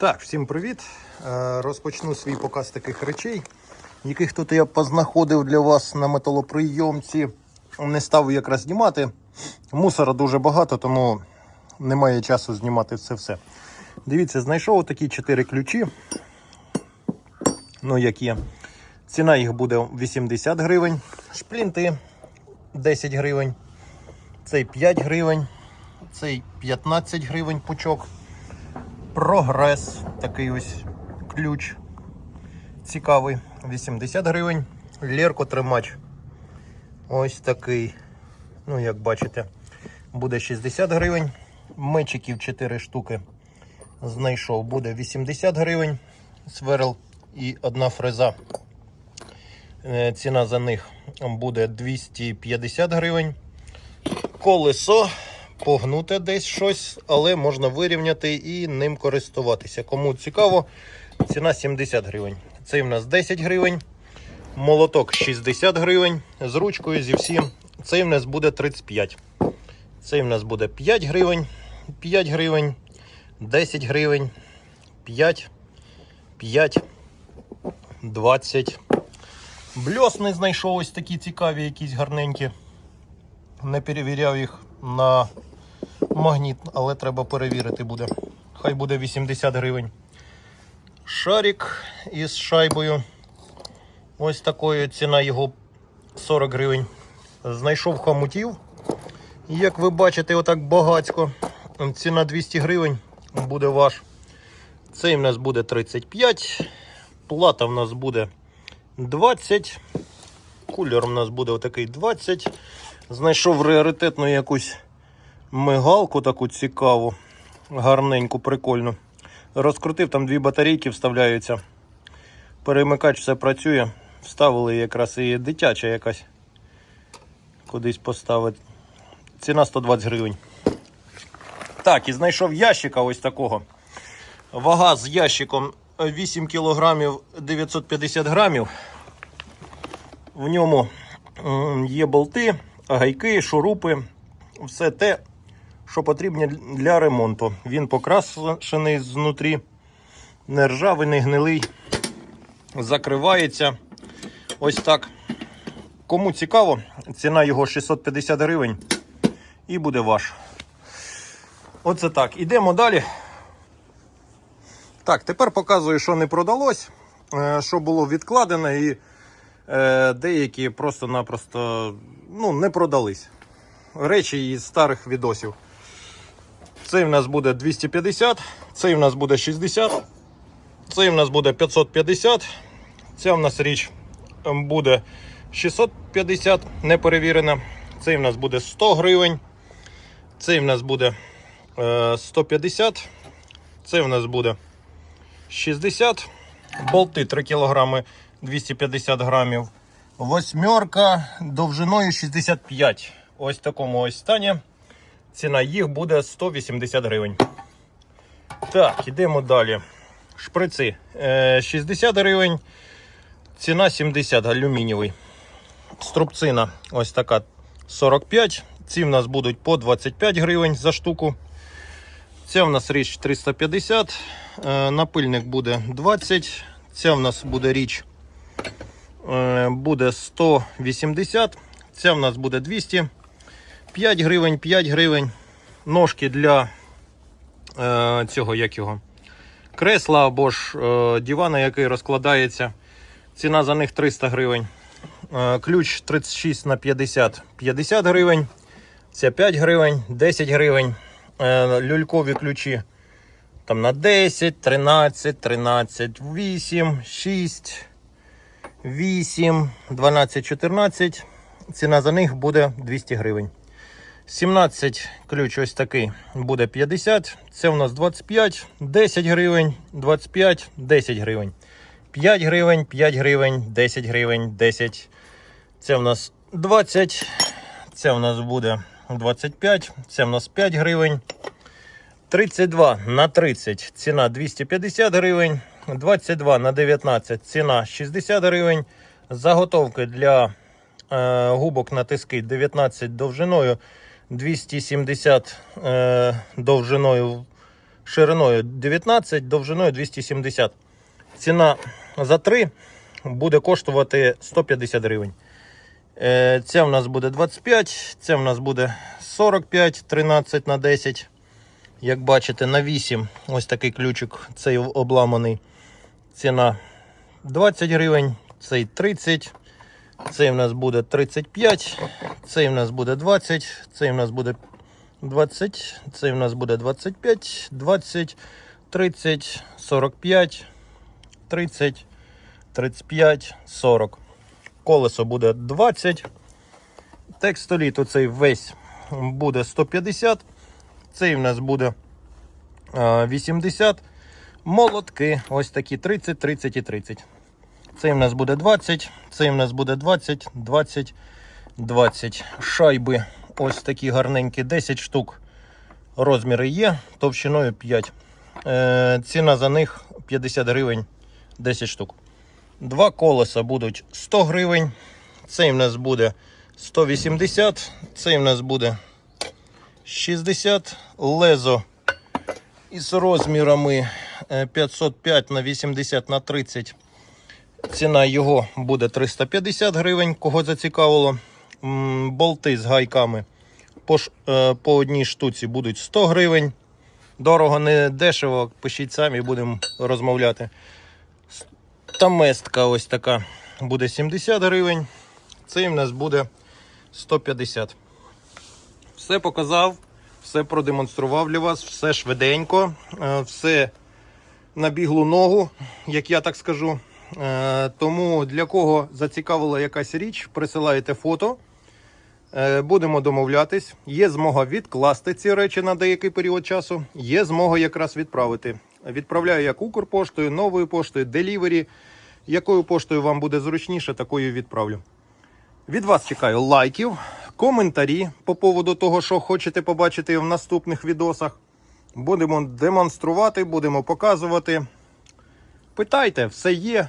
Так, всім привіт. Е, Розпочну свій показ таких речей, яких тут я познаходив для вас на металоприйомці. Не став якраз знімати. Мусора дуже багато, тому немає часу знімати це все. Дивіться, знайшов такі 4 ключі. Ну, як. Ціна їх буде 80 гривень. Шплінти 10 гривень. Цей 5 гривень. Цей 15 гривень пучок. Прогрес. Такий ось ключ. Цікавий. 80 гривень. Лерко тримач. Ось такий. Ну, як бачите, буде 60 гривень. Мечиків 4 штуки. Знайшов. Буде 80 гривень. Сверл і одна фреза. Е, Ціна за них буде 250 гривень. Колесо погнуте десь щось, але можна вирівняти і ним користуватися. Кому цікаво, ціна 70 гривень. Цей в нас 10 гривень. Молоток 60 гривень. З ручкою зі всім. Цей в нас буде 35. Цей в нас буде 5 гривень, 5 гривень, 10 гривень, 5, 5, 20. Бльосни знайшов ось такі цікаві, якісь гарненькі. Не перевіряв їх на магніт, але треба перевірити буде. Хай буде 80 гривень. Шарик із шайбою. Ось такою ціна його 40 гривень. Знайшов хомутів. Як ви бачите, отак багацько. Ціна 200 гривень буде ваш. Цей в нас буде 35. Плата в нас буде 20. Кулер у нас буде отакий 20. Знайшов раритетну якусь мигалку таку цікаву, гарненьку, прикольну. Розкрутив, там дві батарейки вставляються. Перемикач все працює. Вставили якраз і дитяча якась. Кудись поставити. Ціна 120 гривень. Так, і знайшов ящика ось такого. Вага з ящиком 8 кг 950 грамів. В ньому є болти, гайки, шурупи, все те, що потрібно для ремонту. Він покрашений знутрі, не ржавий, не гнилий, закривається. Ось так. Кому цікаво, ціна його 650 гривень і буде ваш. Оце так. Ідемо далі. Так, тепер показую, що не продалось, е, що було відкладено, і е, деякі просто-напросто ну, не продались. Речі із старих відосів. Цей в нас буде 250, цей в нас буде 60, цей в нас буде 550, ця в нас річ ем, буде 650, не перевірена. Цей в нас буде 100 гривень. Цей в нас буде е, 150. Цей в нас буде 60. Болти 3 кг 250 грамів. Восьмерка довжиною 65. Ось в такому ось стані. Ціна їх буде 180 гривень. Так, ідемо далі. Шприци е, 60 гривень. Ціна 70 алюмінієвий. Струбцина ось така 45. Ці в нас будуть по 25 гривень за штуку. Ця в нас річ 350. Е, Напильник буде 20. Ця в нас буде річ е, буде 180. Ця в нас буде 200. 5 гривень, 5 гривень. Ножки для е, цього як його, кресла або ж е, дивана, який розкладається. Ціна за них 300 гривень. Е, ключ 36 на 50 50 гривень. Це 5 гривень, 10 гривень. Е, люлькові ключі там на 10, 13, 13, 8, 6, 8, 12, 14. Ціна за них буде 200 гривень. 17 ключ ось такий буде 50. Це у нас 25, 10 гривень, 25, 10 гривень. 5 гривень, 5 гривень, 10 гривень, 10. Це у нас 20. Це у нас буде 25. Це у нас 5 гривень. 32 на 30 ціна 250 гривень. 22 на 19 ціна 60 гривень. Заготовки для е, губок на тиски 19 довжиною, 270 е, довжиною шириною 19, довжиною 270. Ціна за 3 буде коштувати 150 гривень. Е, Ця в нас буде 25, ця в нас буде 45, 13 на 10. Як бачите, на 8 ось такий ключик, цей обламаний. Ціна 20 гривень, цей 30, цей в нас буде 35, цей в нас буде 20, цей в нас буде 20, цей в нас буде 25, 20, 30, 45, 30, 35, 40. Колесо буде 20. Текстоліт оцей весь буде 150. Цей в нас буде 80. Молотки ось такі 30, 30 і 30. Цей в нас буде 20, цей в нас буде 20, 20, 20. Шайби ось такі гарненькі, 10 штук. Розміри є, товщиною 5. Е, ціна за них 50 гривень 10 штук. Два колеса будуть 100 гривень. Цей в нас буде 180, цей в нас буде 60. Лезо із розмірами е, 505 на 80 на 30. Ціна його буде 350 гривень, кого зацікавило. Болти з гайками по, е, по одній штуці будуть 100 гривень. Дорого, не дешево, пишіть самі, будемо розмовляти. С- Та местка ось така буде 70 гривень. Цей в нас буде 150. Все показав, все продемонстрував для вас, все швиденько, е, все на біглу ногу, як я так скажу. Е, Тому для кого зацікавила якась річ, присилаєте фото. Е, Будемо домовлятись. Є змога відкласти ці речі на деякий період часу. Є змога якраз відправити. Відправляю як Укрпоштою, новою поштою, делівері. Якою поштою вам буде зручніше, такою відправлю. Від вас чекаю лайків, коментарі по поводу того, що хочете побачити в наступних відосах. Будемо демонструвати, будемо показувати. Питайте, все є,